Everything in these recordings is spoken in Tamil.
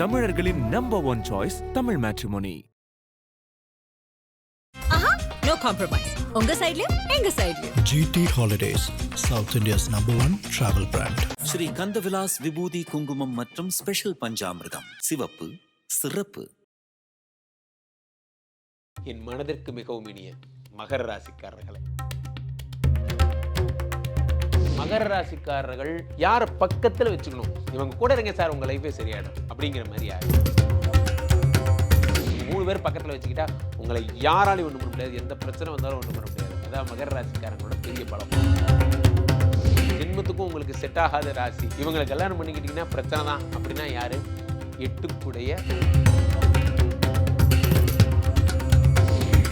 தமிழர்களின் number one choice Tamil matrimony ஆஹா நோ காம்ப்ரமைஸ் உங்க சைடுலயும் எங்க சைடுலயும் GT Holidays, South India's number one travel brand. Sri Kandavilas விபூதி குங்குமம் மற்றும் ஸ்பெஷல் பஞ்சாமிர்தம். சிவப்பு சிறப்பு. என் மனதிற்கு மிகவும் இனிய மகர ராசிக்காரர்களே. மகர ராசிக்காரர்கள் யாரை பக்கத்தில் வச்சுக்கணும்? இவங்க கூட இருங்க சார் உங்க லைஃபே சரியாயிடும். அப்படிங்கிற மாதிரி ஆகிடும் மூணு பேர் பக்கத்தில் வச்சுக்கிட்டா உங்களை யாராலையும் ஒன்றும் பண்ண முடியாது. எந்த பிரச்சனை வந்தாலும் ஒன்றும் பண்ண முடியாது. அதான் மகர ராசிக்காரங்களோட பெரிய பலம். ஜென்மத்துக்கும் உங்களுக்கு செட் ஆகாத ராசி. இவங்களை கல்யாணம் பண்ணிக்கிட்டீங்கன்னா பிரச்சனை தான். அப்படின்னா யாரு? எட்டுக்குடைய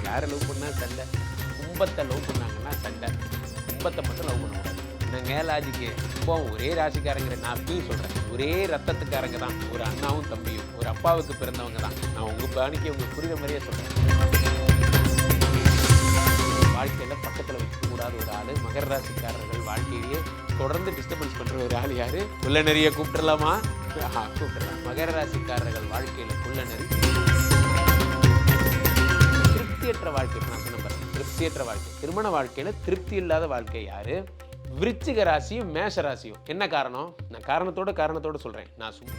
யாரை லவ் பண்ணால் சண்டை? கும்பத்தை லவ் பண்ணாங்கன்னா சண்டை. கும்பத்தை மட்டும் லவ் பண்ண என்னங்க லாஜிக்கு இப்போ ஒரே ராசிக்காரங்கிற நான் அப்பயும் சொல்கிறேன் ஒரே ரத்தத்துக்காரங்க தான். ஒரு அண்ணாவும் தம்பியும். ஒரு அப்பாவுக்கு பிறந்தவங்க தான். நான் உங்கள் பாணிக்கு உங்களுக்கு புரியுற மாதிரியே சொல்கிறேன் வாழ்க்கையில் பக்கத்தில் வச்சுக்கூடாத ஒரு ஆள் மகர ராசிக்காரர்கள் வாழ்க்கையிலேயே தொடர்ந்து டிஸ்டர்பன்ஸ் பண்ணுற ஒரு ஆள் யார்? குள்ள நிறைய கூப்பிட்டுலாமா கூப்பிடலாம் மகர ராசிக்காரர்கள் வாழ்க்கையில் குள்ள திருப்தியற்ற வாழ்க்கை. நான் சொன்ன திருப்தியற்ற வாழ்க்கை. திருமண வாழ்க்கையில் திருப்தி இல்லாத வாழ்க்கை யாரு? விருச்சிக ராசியும் மேஷ ராசியும். என்ன காரணம்? நான் காரணத்தோட காரணத்தோட சொல்றேன். நான் சும்மா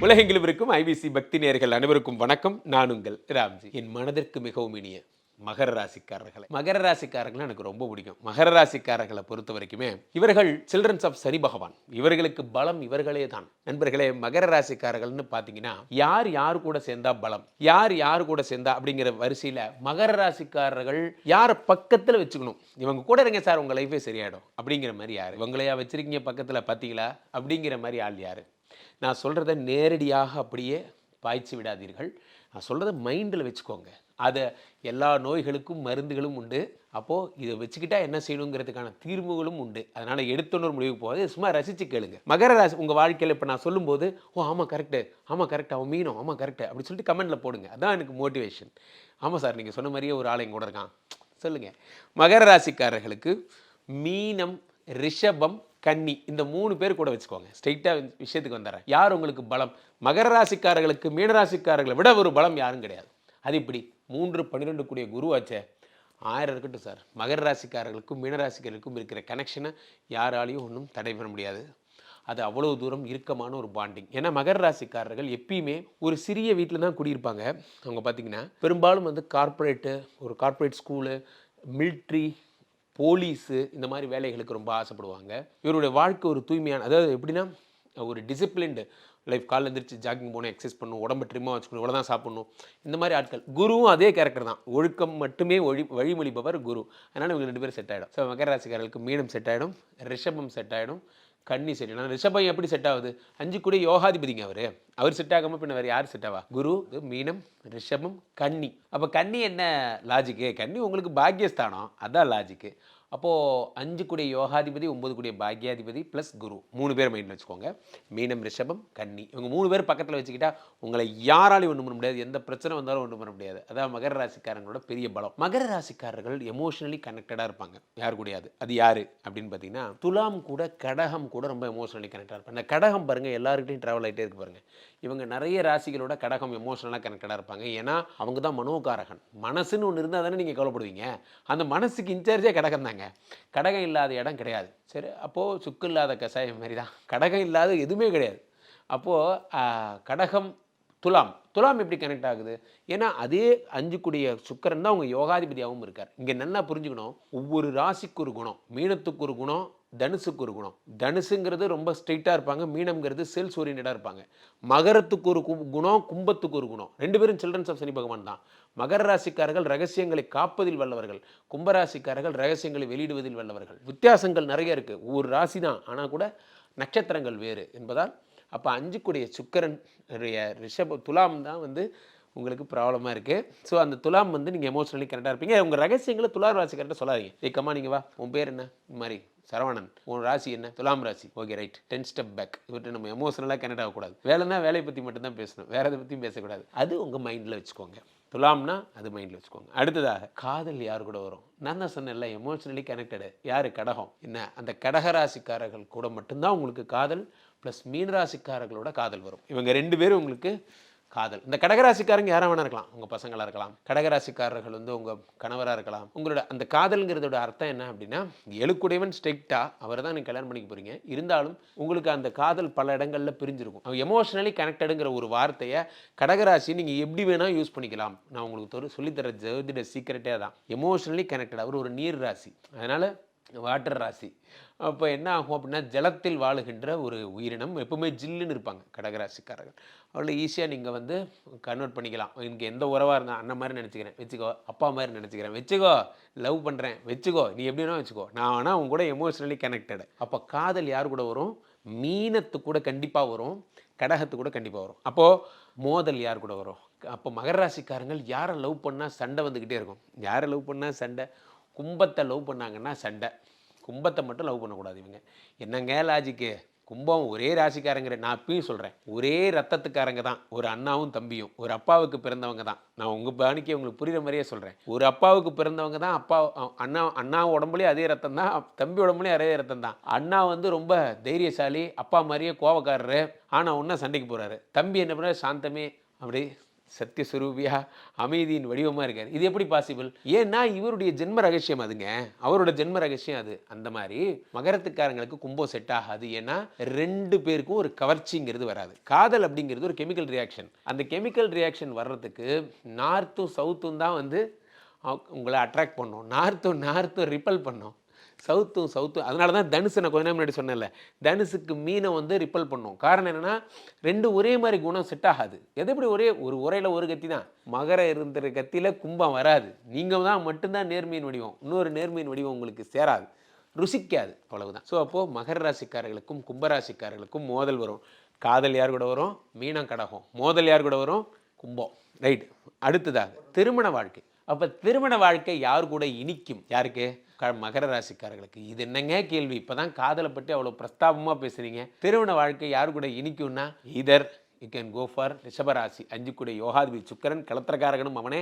உலகெங்கிலும் இருக்கும் ஐபிசி பக்தி நேயர்கள் அனைவருக்கும் வணக்கம். நான் உங்கள் ராம்ஜி. என் மனதிற்கு மிகவும் இனிய மகர ராசிக்காரர்களை. மகர ராசிக்காரர்களை எனக்கு ரொம்ப பிடிக்கும். மகர ராசிக்காரர்களை பொறுத்த வரைக்குமே இவர்கள் சில்ட்ரன்ஸ் ஆஃப் சரி பகவான். இவர்களுக்கு பலம் இவர்களே தான். நண்பர்களே மகர ராசிக்காரர்கள்னு பார்த்தீங்கன்னா யார் யார் கூட சேர்ந்தா பலம்? யார் யார் கூட சேர்ந்தா அப்படிங்கிற வரிசையில் மகர ராசிக்காரர்கள் யாரை பக்கத்தில் வச்சுக்கணும்? இவங்க கூட இருங்க சார் உங்கள் லைஃபே சரியாயிடும். அப்படிங்கிற மாதிரி யார்? இவங்களையா வச்சிருக்கீங்க பக்கத்தில் பார்த்தீங்களா அப்படிங்கிற மாதிரி ஆள் யார்? நான் சொல்கிறத நேரடியாக அப்படியே பாய்ச்சி விடாதீர்கள். நான் சொல்கிறத மைண்டில் வச்சுக்கோங்க. அதை எல்லா நோய்களுக்கும் மருந்துகளும் உண்டு. அப்போது இதை வச்சுக்கிட்டா என்ன செய்யணுங்கிறதுக்கான தீர்வுகளும் உண்டு. அதனால் எடுத்தோன்னு முடிவுக்கு போகாது. சும்மா ரசித்து கேளுங்க. மகர ராசி உங்கள் வாழ்க்கையில் இப்போ நான் சொல்லும்போது ஓ ஆமாம் கரெக்டு ஆமாம் கரெக்ட் அவன் மீனும். ஆமாம் கரெக்டு அப்படி சொல்லிட்டு கமெண்ட்டில் போடுங்க. அதான் எனக்கு மோட்டிவேஷன் ஆமாம் சார் நீங்கள் சொன்ன மாதிரியே ஒரு ஆள் கூட இருக்கான். சொல்லுங்கள் மகர ராசிக்காரர்களுக்கு மீனம் ரிஷபம் கன்னி இந்த மூணு பேர் கூட வச்சுக்கோங்க. ஸ்ட்ரைட்டாக விஷயத்துக்கு வந்துடுறேன். யார் உங்களுக்கு பலம்? மகர ராசிக்காரர்களுக்கு மீனராசிக்காரர்களை விட ஒரு பலம் யாரும் கிடையாது. அது இப்படி. மூன்று பன்னிரெண்டு கூடிய குருவாச்சே ஆயிரம் இருக்கட்டும் சார். மகர ராசிக்காரர்களுக்கும் மீனராசிக்காரர்களுக்கும் இருக்கிற கனெக்ஷனை யாராலையும் ஒன்றும் தடை பண்ண முடியாது. அது அவ்வளோ தூரம் இறுக்கமான ஒரு பாண்டிங் ஏன்னா மகர ராசிக்காரர்கள் எப்பயுமே ஒரு சிறிய வீட்டில் தான் குடியிருப்பாங்க. அவங்க பார்த்திங்கன்னா பெரும்பாலும் வந்து கார்ப்பரேட்டு ஒரு கார்ப்பரேட் ஸ்கூலு மில்ட்ரி போலீஸு இந்த மாதிரி வேலைகளுக்கு ரொம்ப ஆசைப்படுவாங்க. இவருடைய வாழ்க்கை ஒரு தூய்மையான அதாவது எப்படின்னா ஒரு டிசிப்ளின்டு லைஃப் காலைல எந்திரிச்சு ஜாகிங் போகணும் எக்ஸசைஸ் பண்ணணும் உடம்பு ட்ரிம்மாக வச்சுக்கணும் இவ்வளோ தான் சாப்பிடணும். இந்த மாதிரி ஆட்கள் குருவும் அதே கேரக்டர் தான். ஒழுக்கம் மட்டுமே ஒழி வழிமொழிபவர் குரு. அதனால் இவங்க ரெண்டு பேரும் செட் ஆகிடும் ஸோ மகர ராசிக்காரர்களுக்கு மீனம் செட் ஆகிடும் ரிஷபம் செட் ஆகிடும் கன்னி செட் ஆகிடும் ரிஷபம் எப்படி செட் ஆகுது? அஞ்சு கூட யோகாதிபதிங்க அவர். அவர் செட் ஆகாமல் பின்ன வேறு யார் செட் ஆவா? குரு இது மீனம் ரிஷபம் கன்னி. அப்போ கன்னி என்ன லாஜிக்கு கன்னி உங்களுக்கு பாக்கியஸ்தானம். அதான் லாஜிக்கு அப்போது அஞ்சு கூடிய யோகாதிபதி ஒம்பது கூடிய பாக்யாதிபதி ப்ளஸ் குரு. மூணு பேர் மைண்டில் வச்சுக்கோங்க. மீனம் ரிஷபம் கன்னி. இவங்க மூணு பேர் பக்கத்தில் வச்சுக்கிட்டா உங்களை யாராலையும் ஒன்றும் பண்ண முடியாது. எந்த பிரச்சனை வந்தாலும் ஒன்றும் பண்ண முடியாது. அதான் மகர ராசிக்காரங்களோட பெரிய பலம். மகர ராசிக்காரர்கள் எமோஷனலி கனெக்டடாக இருப்பாங்க. யார் கூடயாது. அது யார்? அப்படின்னு பார்த்தீங்கன்னா துலாம் கூட கடகம் கூட ரொம்ப எமோஷனலி கனெக்டாக இருப்பாங்க. அந்த கடகம் பாருங்கள் எல்லாருக்கிட்டையும் ட்ராவல் ஆகிட்டே இருக்கு பாருங்க. இவங்க நிறைய ராசிகளோட கடகம் எமோஷனலாக கனெக்டடாக இருப்பாங்க. ஏன்னா அவங்க தான் மனோகாரகன். மனசுன்னு ஒன்று இருந்தால் தானே நீங்கள் கவலைப்படுவீங்க? அந்த மனசுக்கு இன்சார்ஜே கடகம் தாங்க. கடகம் இல்லாத இடம் கிடையாது. சரி அப்போது சுக்கு இல்லாத கஷாயம் மாதிரி தான். கடகம் இல்லாத எதுவுமே கிடையாது. அப்போது கடகம் துலாம். துலாம் எப்படி கனெக்ட் ஆகுது? ஏன்னா அதே அஞ்சுக்குடிய சுக்கரன் தான் அவங்க யோகாதிபதியாகவும் இருக்கார். இங்கே நல்லா புரிஞ்சுக்கணும். ஒவ்வொரு ராசிக்கு ஒரு குணம். மீனத்துக்கு ஒரு குணம் தனுசுக்கு ஒரு குணம். தனுசுங்கிறது ரொம்ப ஸ்ட்ரைட்டாக இருப்பாங்க. மீனம்ங்கிறது செல்ஸ் ஓரியன்டாக இருப்பாங்க. மகரத்துக்கு ஒரு கு- குணம் கும்பத்துக்கு ஒரு குணம். ரெண்டு பேரும் சில்ட்ரன்ஸ் ஆஃப் சனி பகவான் தான். மகர ராசிக்காரர்கள் ரகசியங்களை காப்பதில் வல்லவர்கள். கும்பராசிக்காரர்கள் ரகசியங்களை வெளியிடுவதில் வல்லவர்கள். வித்தியாசங்கள் நிறைய இருக்குது ஒவ்வொரு ராசி தான். ஆனால் கூட நட்சத்திரங்கள் வேறு என்பதால் அப்போ அஞ்சுக்குடைய சுக்கரன் ரிஷப துலாம் தான் வந்து உங்களுக்கு ப்ராப்ளமாக இருக்குது ஸோ அந்த துலாம் வந்து நீங்கள் எமோஷனலி கரெக்டாக இருப்பீங்க. உங்கள் ரகசியங்களை துலாம் ராசி கரெக்டாக சொல்லாதீங்க. ஏக்கம்மா நீங்கள் வா. உன் பேர் என்ன? இந்த மாதிரி. சரவணன். உன் ராசி என்ன? துலாம் ராசி. Okay right ten step back இவர்கிட்ட நம்ம எமோஷனலாக கனெக்ட் ஆகக்கூடாது. வேலைன்னா வேலையை பற்றி மட்டும்தான் பேசணும். வேறு எதை பற்றியும் பேசக்கூடாது. அது உங்கள் மைண்டில் வச்சுக்கோங்க. துலாம்னா அது மைண்டில் வச்சுக்கோங்க. அடுத்ததாக காதல் யார் கூட வரும்? நான் தான் சொன்னேன்ல எமோஷனலி கனெக்டடு யார்? கடகம். என்ன? அந்த கடகராசிக்காரர்கள் கூட மட்டும்தான் உங்களுக்கு காதல் ப்ளஸ் மீனராசிக்காரர்களோட காதல் வரும். இவங்க ரெண்டு பேரும் உங்களுக்கு காதல். இந்த கடகராசிக்காரங்க யாராக வேணா இருக்கலாம். உங்கள் பசங்களாக இருக்கலாம். கடகராசிக்காரர்கள் வந்து உங்கள் கணவராக இருக்கலாம். உங்களோட அந்த காதல்ங்கிறதோட அர்த்தம் என்ன அப்படின்னா எழுக்குடையவன் ஸ்ட்ரிக்டா அவர் தான் நீங்கள் கல்யாணம் பண்ணிக்க போகிறீங்க இருந்தாலும் உங்களுக்கு அந்த காதல் பல இடங்களில் பிரிஞ்சிருக்கும். எமோஷனலி கனெக்டடுங்கிற ஒரு வார்த்தையை கடகராசி நீங்கள் எப்படி வேணால் யூஸ் பண்ணிக்கலாம். நான் உங்களுக்கு தொரு சொல்லித்தர ஜோதிட சீக்கிரட்டே தான் எமோஷனலி கனெக்டட் அவர் ஒரு நீர் ராசி அதனால் வாட்டர் ராசி. அப்போ என்ன ஆகும் அப்படின்னா ஜலத்தில் வாழுகின்ற ஒரு உயிரினம் எப்பவுமே ஜில்லுன்னு இருப்பாங்க கடகராசிக்காரர்கள். அவ்வளோ ஈஸியாக நீங்கள் வந்து கன்வெர்ட் பண்ணிக்கலாம். எனக்கு எந்த உறவாக இருந்தால் அண்ணன் மாதிரி நினச்சிக்கிறேன். வச்சுக்கோ அப்பா மாதிரி நினச்சிக்கிறேன். வச்சுக்கோ லவ் பண்ணுறேன் வச்சுக்கோ நீ எப்படி வச்சுக்கோ. நான் ஆனால் அவங்க கூட எமோஷ்னலி கனெக்டடு அப்போ காதல் யார் கூட வரும்? மீனத்து கூட கண்டிப்பாக வரும். கடகத்து கூட கண்டிப்பாக வரும். அப்போது மோதல் யார் கூட வரும்? அப்போ மகர ராசிக்காரங்கள் யாரை லவ் பண்ணால் சண்டை வந்துக்கிட்டே இருக்கும். யாரை லவ் பண்ணால் சண்டை? கும்பத்தை லவ் பண்ணாங்கன்னா சண்டை. கும்பத்தை மட்டும் லவ் பண்ணக்கூடாது இவங்க. என்னங்க லாஜிக்கு கும்பம் ஒரே ராசிக்காரங்கிற நான் அப்பயும் சொல்கிறேன் ஒரே ரத்தத்துக்காரங்க தான். ஒரு அண்ணாவும் தம்பியும். ஒரு அப்பாவுக்கு பிறந்தவங்க தான். நான் உங்கள் பாணிக்கு உங்களுக்கு புரிகிற மாதிரியே சொல்கிறேன் ஒரு அப்பாவுக்கு பிறந்தவங்க தான் அப்பா அண்ணா அண்ணா உடம்புலேயும் அதே ரத்தம் தான் தம்பி உடம்புலேயும் அதே ரத்தம் தான். அண்ணா வந்து ரொம்ப தைரியசாலி அப்பா மாதிரியே கோவக்காரரு. ஆனால் ஒன்றா சண்டைக்கு போகிறாரு தம்பி என்ன பண்ணுறாரு சாந்தமே அப்படி சத்தியஸ்வரூபியா அமைதியின் வடிவமாக இருக்கார். இது எப்படி பாசிபிள் ஏன்னா இவருடைய ஜென்ம ரகசியம் அதுங்க. அவரோட ஜென்ம ரகசியம் அது. அந்த மாதிரி மகரத்துக்காரங்களுக்கு கும்பம் செட் ஆகாது. ஏன்னா ரெண்டு பேருக்கும் ஒரு கவர்ச்சிங்கிறது வராது. காதல் அப்படிங்கிறது ஒரு கெமிக்கல் ரியாக்ஷன் அந்த கெமிக்கல் ரியாக்ஷன் வர்றதுக்கு நார்த்தும் சவுத்தும் தான் வந்து உங்களை அட்ராக்ட் பண்ணும். நார்த்தும் நார்த்தும் ரிப்பல் பண்ணோம். சவுத்தும் சவுத்தும். அதனால தான் தனுசு நான் கொஞ்ச நேரம் முன்னாடி சொன்னேன்ல. தனுசுக்கு மீனை வந்து ரிப்பல் பண்ணும். காரணம் என்னென்னா ரெண்டு ஒரே மாதிரி குணம் செட் ஆகாது. எது எப்படி ஒரே ஒரு உரையில் ஒரு கத்தி தான். மகர இருந்த கத்தியில் கும்பம் வராது. நீங்கள் தான் மட்டும்தான் நேர்மையின் வடிவம். இன்னொரு நேர்மையின் வடிவம் உங்களுக்கு சேராது. ருசிக்காது. அவ்வளவுதான். ஸோ அப்போது மகர ராசிக்காரர்களுக்கும் கும்பராசிக்காரர்களுக்கும் மோதல் வரும். காதல் யார் கூட வரும்? மீனம் கடகம் மோதல் யார் கூட வரும்? கும்பம். ரைட் அடுத்ததாக திருமண வாழ்க்கை. அப்போ திருமண வாழ்க்கை யார் கூட இனிக்கும்? யாருக்கு? க மகர ராசிக்காரர்களுக்கு. இது என்னங்க கேள்வி? இப்போ தான் காதலை பற்றி அவ்வளோ பிரஸ்தாபமாக பேசுகிறீங்க திருமண வாழ்க்கை யார் கூட இனிக்கும்னா? இதர். யூ கேன் கோ ஃபார் ரிஷபராசி. அஞ்சு கூட யோகாதிபதி சுக்கரன் கலத்திரக்காரகனும் அவனே.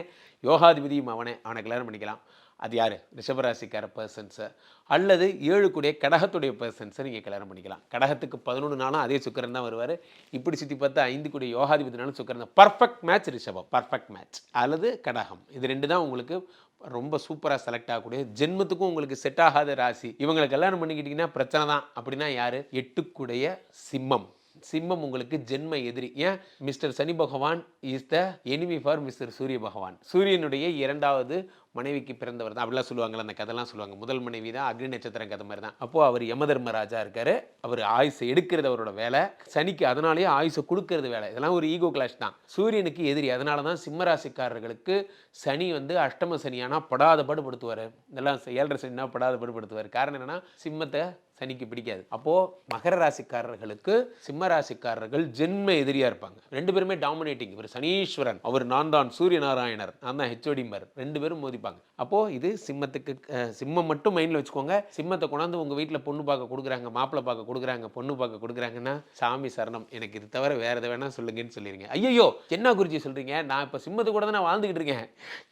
யோகாதிபதியும் அவனே. அவனை கல்யாணம் பண்ணிக்கலாம். அது யார்? ரிஷபராசிக்கார பர்சன்ஸை அல்லது ஏழு கூடிய கடகத்துடைய பர்சன்ஸை நீங்கள் கல்யாணம் பண்ணிக்கலாம். கடகத்துக்கு பதினொன்று நாளும் அதே சுக்கரன் தான் வருவார். இப்படி சுற்றி பார்த்தா ஐந்து கூடிய யோகாதிபதினாலும் சுக்கரன் தான். பர்ஃபெக்ட் மேட்ச் ரிஷபம். பர்ஃபெக்ட் மேட்ச் அல்லது கடகம். இது ரெண்டு தான் உங்களுக்கு ரொம்ப சூப்பராக செலக்ட் ஆகக்கூடிய ஜென்மத்துக்கும் உங்களுக்கு செட் ஆகாத ராசி. இவங்களை கல்யாணம் பண்ணிக்கிட்டிங்கன்னா பிரச்சனை தான். அப்படின்னா யார்? எட்டுக்குடைய சிம்மம். சிம்மம் உங்களுக்கு ஜென்ம எதிரி. ஏன்? Mister Shani Bhagavan is the enemy for mister Surya Bhagavan. சூரியனுடைய இரண்டாவது மனைவிக்கு பிறந்தவர் தான். அப்படிலாம் சொல்லுவாங்களே அந்த கதைலாம் சொல்லுவாங்க. முதல் மனைவி தான் அக்னி நட்சத்திரம் கதை மாதிரி தான். அப்போது அவர் யமதர்மராஜா இருக்காரு. அவர் ஆயுசை எடுக்கிறது அவரோட வேலை. சனிக்கு அதனாலேயே ஆயுசை கொடுக்கறது வேலை. இதெல்லாம் ஒரு ஈகோ கிளாஷ் தான். சூரியனுக்கு எதிரி. அதனால தான் சிம்மராசிக்காரர்களுக்கு சனி வந்து அஷ்டம சனியானா படாத பாடுபடுத்துவார் இதெல்லாம் ஏழரை சனினா படாத பாடுபடுத்துவார் காரணம் என்னென்னா சிம்மத்தை சனிக்கு பிடிக்காது. அப்போ மகர ராசிக்காரர்களுக்கு சிம்ம ராசிக்காரர்கள் ஜென்ம எதிரியா இருப்பாங்க. ரெண்டு பேருமே டாமினேட்டிங் இவர் சனீஸ்வரன் அவர் நான் தான் சூரிய நாராயணர் நான் தான் ஹெச்ஓடிம்பர் ரெண்டு பேரும் மோதிப்பாங்க. அப்போ இது சிம்மத்துக்கு சிம்மம் மட்டும் மைண்ட்ல வச்சுக்கோங்க. சிம்மத்தை கொண்டாந்து உங்க வீட்டில் பொண்ணு பார்க்க கொடுக்குறாங்க மாப்பிள்ளை பார்க்க கொடுக்குறாங்க பொண்ணு பார்க்க கொடுக்குறாங்கன்னா சாமி சரணம். எனக்கு இது தவிர வேற எதை வேணா சொல்லுங்கன்னு சொல்லிருங்க ஐயோ என்ன குருஜி சொல்றீங்க? நான் இப்போ சிம்மத்து கூட தான் நான் வாழ்ந்துகிட்டு இருக்கேன்.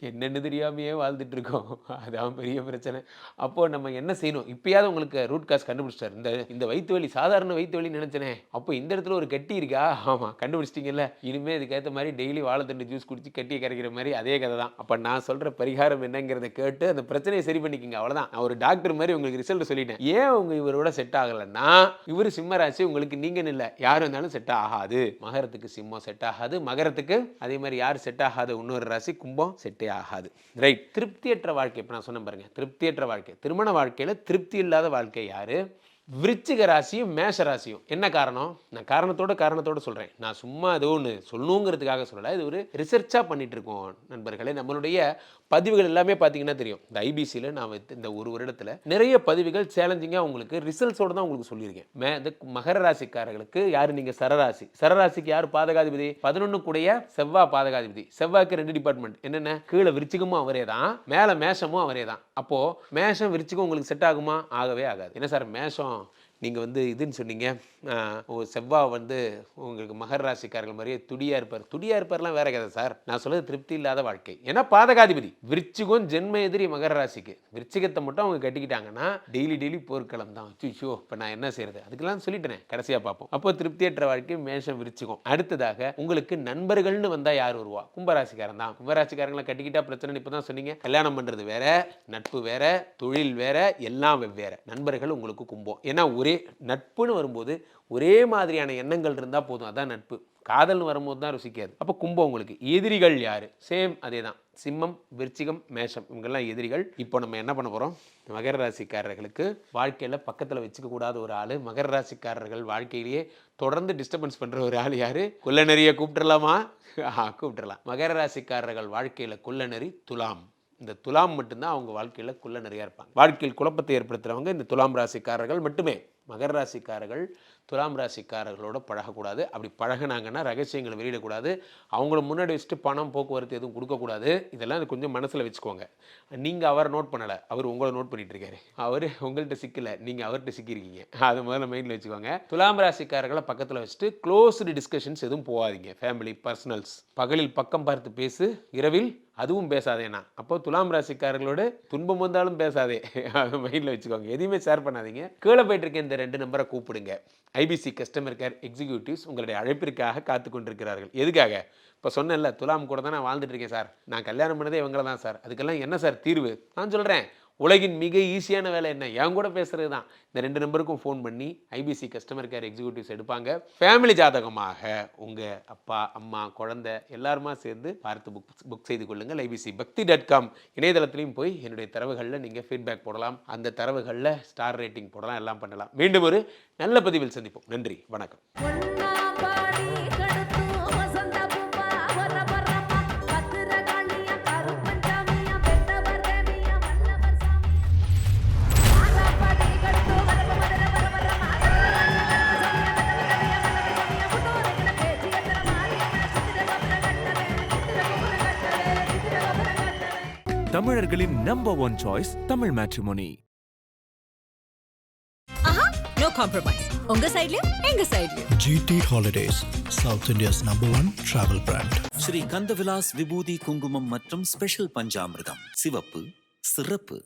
என்னென்னு தெரியாமையே வாழ்ந்துட்டு இருக்கோம். அதான் பெரிய பிரச்சனை. அப்போ நம்ம என்ன செய்யணும்? இப்பயாவது உங்களுக்கு ரூட் காஸ் கண்டுபிடிச்சிட்டார். இந்த இந்த வயிற்று வலி சாதாரண வயிற்று வலி நினைச்சனே அப்போ இந்த இடத்துல ஒரு கட்டி இருக்கா? ஆமாம் கண்டுபிடிச்சிட்டிங்கல்ல. இனிமேல் இதுக்கேற்ற மாதிரி டெய்லி வாழைத்தண்டு ஜூஸ் குடிச்சு கட்டியை கரைக்கிற மாதிரி அதே கதை தான். அப்போ நான் சொல்கிற பரிகாரம் என்னங்கிறத கேட்டு அந்த பிரச்சனையை சரி பண்ணிக்கோங்க அவ்வளோதான் நான் ஒரு டாக்டர் மாதிரி உங்களுக்கு ரிசல்ட் சொல்லிட்டேன். ஏன் உங்கள் இவரோட செட் ஆகலைன்னா இவர் சிம்மராசி உங்களுக்கு நீங்கன்னு இல்லை. யார் வந்தாலும் செட் ஆகாது. மகரத்துக்கு சிம்மம் செட் ஆகாது. மகரத்துக்கு அதே மாதிரி யார் செட் ஆகாது இன்னொரு ராசி கும்பம் செட்டே ஆகாது. ரைட் திருப்தியற்ற வாழ்க்கை இப்போ நான் சொன்னேன் பாருங்க திருப்தியற்ற வாழ்க்கை. திருமண வாழ்க்கையில் திருப்தி இல்லாத வாழ்க்கை யாரு? விருச்சிக ராசியும் மேஷ ராசியும். என்ன காரணம்? நான் காரணத்தோட காரணத்தோட சொல்கிறேன் நான் சும்மா ஏதோ ஒன்று சொல்லணுங்கிறதுக்காக சொல்லலை. இது ஒரு ரிசர்ச்சாக பண்ணிகிட்டு இருக்கோம் நண்பர்களே. நம்மளுடைய பதிவுகள் எல்லாமே பார்த்தீங்கன்னா தெரியும். இந்த ஐபிசியில் நான் வந்து இந்த ஒரு வருடத்தில் நிறைய பதிவுகள் சேலஞ்சிங்காக உங்களுக்கு ரிசல்ட்ஸோடு தான் உங்களுக்கு சொல்லியிருக்கேன். மே இந்த மகர ராசிக்காரர்களுக்கு யார்? நீங்கள் சரராசி. சரராசிக்கு யார்? பாதகாதிபதி. பதினொன்று கூடைய செவ்வாய் பாதகாதிபதி. செவ்வாய்க்கு ரெண்டு டிபார்ட்மெண்ட் என்னென்ன? கீழே விருச்சிகமும் அவரே தான். மேலே மேஷமும் அவரே தான். அப்போது மேஷம் விருச்சிகம் உங்களுக்கு செட் ஆகுமா? ஆகவே ஆகாது. என்ன சார்? மேஷம். நீங்கள் வந்து இதுன்னு சொன்னீங்க. செவ்வாய் வந்து உங்களுக்கு மகர ராசிக்காரர்கள் மாதிரியே துடியா இருப்பார். துடியா இருப்பார்லாம் வேற கதை சார். நான் சொல்றது திருப்தி இல்லாத வாழ்க்கை. ஏன்னா பாதகாதிபதி விருச்சிகம் ஜென்ம எதிரி மகர ராசிக்கு. விருச்சிகத்தை மட்டும் அவங்க கட்டிக்கிட்டாங்கன்னா டெய்லி டெய்லி போர்க்களம் தான். ஷோ இப்போ நான் என்ன செய்யறது அதுக்கெல்லாம் சொல்லிட்டேன் கடைசியா பார்ப்போம். அப்போ திருப்தியற்ற வாழ்க்கை மேஷம் விருச்சிகம். அடுத்ததாக உங்களுக்கு நண்பர்கள்னு வந்தா யார் வருவா? கும்பராசிக்காரன் தான். கும்பராசிக்காரங்களை கட்டிக்கிட்டா பிரச்சனை இப்போ தான் சொன்னீங்க. கல்யாணம் பண்றது வேற நட்பு வேற தொழில் வேற எல்லாம் வெவ்வேறு. நண்பர்கள் உங்களுக்கு கும்பம். ஏன்னா ஒரே நட்புன்னு வரும்போது ஒரே மாதிரியான எண்ணங்கள் இருந்தால் போதும். அதான் நட்பு. காதல்னு வரும்போது தான் ருசிக்காது. அப்போ கும்பம் உங்களுக்கு. எதிரிகள் யார்? சேம் அதே தான் சிம்மம் விருச்சிகம் மேஷம். இவங்கெல்லாம் எதிரிகள். இப்போ நம்ம என்ன பண்ண போகிறோம் மகர ராசிக்காரர்களுக்கு வாழ்க்கையில் பக்கத்தில் வச்சுக்க கூடாத ஒரு ஆள். மகர ராசிக்காரர்கள் வாழ்க்கையிலேயே தொடர்ந்து டிஸ்டர்பன்ஸ் பண்ணுற ஒரு ஆள் யார்? குள்ளநெறியை கூப்பிட்றலாமா ஆ மகர ராசிக்காரர்கள் வாழ்க்கையில் குள்ளநெறி துலாம். இந்த துலாம் மட்டும்தான் அவங்க வாழ்க்கையில் குள்ள நிறையா இருப்பாங்க. வாழ்க்கையில் குழப்பத்தை ஏற்படுத்துகிறவங்க இந்த துலாம் ராசிக்காரர்கள் மட்டுமே. மகர ராசிக்காரர்கள் துலாம் ராசிக்காரர்களோட பழகக்கூடாது. அப்படி பழகுனாங்கன்னா ரகசியங்களை வெளியிடக்கூடாது. அவங்கள முன்னாடி வச்சுட்டு பணம் போக்குவரத்து எதுவும் கொடுக்கக்கூடாது. இதெல்லாம் கொஞ்சம் மனசில் வச்சுக்கோங்க. நீங்கள் அவரை நோட் பண்ணலை. அவர் உங்களை நோட் பண்ணிட்டு இருக்காரு அவர் உங்கள்கிட்ட சிக்கலை. நீங்கள் அவர்கிட்ட சிக்கியிருக்கீங்க. அது முதல்ல மைண்டில் வச்சுக்கோங்க. துலாம் ராசிக்காரர்களை பக்கத்தில் வச்சுட்டு க்ளோஸ்டு டிஸ்கஷன்ஸ் எதுவும் போகாதீங்க. ஃபேமிலி பர்சனல்ஸ் பகலில் பக்கம் பார்த்து பேசு. இரவில் அதுவும் பேசாதேண்ணா அப்போ துலாம் ராசிக்காரர்களோட துன்பம் வந்தாலும் பேசாதே. அது மைண்டில் வச்சுக்கோங்க. எதையுமே ஷேர் பண்ணாதீங்க. கீழே போயிட்டு இருக்க இந்த ரெண்டு நம்பரை கூப்பிடுங்க. ஐபிசி கஸ்டமர் கேர் எக்ஸிக்யூட்டிவ்ஸ் உங்களுடைய அழைப்பிற்காக காத்து கொண்டிருக்கிறார்கள். எதுக்காக? இப்போ சொன்னேன்ல துலாம் கூட தான் நான் வாழ்ந்துட்டு இருக்கேன் சார். நான் கல்யாணம் பண்ணதே இவங்கள தான் சார். அதுக்கெல்லாம் என்ன சார் தீர்வு? நான் சொல்கிறேன் உலகின் மிக ஈஸியான வேலை என்ன? என் கூட பேசுகிறது தான் இந்த ரெண்டு நம்பருக்கும் ஃபோன் பண்ணி ஐபிசி கஸ்டமர் கேர் எக்ஸிக்யூட்டிவ்ஸ் எடுப்பாங்க. ஃபேமிலி ஜாதகமாக உங்கள் அப்பா அம்மா குழந்தை எல்லாருமா சேர்ந்து பார்த்து புக் புக் செய்து கொள்ளுங்கள். ஐபிசி பக்தி டாட் காம் இணையதளத்திலையும் போய் என்னுடைய தரவுகளில் நீங்கள் ஃபீட்பேக் போடலாம். அந்த தரவுகளில் ஸ்டார் ரேட்டிங் போடலாம் எல்லாம் பண்ணலாம். மீண்டும் ஒரு நல்ல பதிவில் சந்திப்போம். நன்றி. வணக்கம். தமிழர்களின் number one choice Tamil matrimony no compromise உங்க சைடுலயும் எங்க சைடுலயும் GT Holidays, South India's number one travel brand. Sri Kandavilas விபூதி குங்குமம் மற்றும் ஸ்பெஷல் பஞ்சாமிர்தம். சிவப்பு சிறப்பு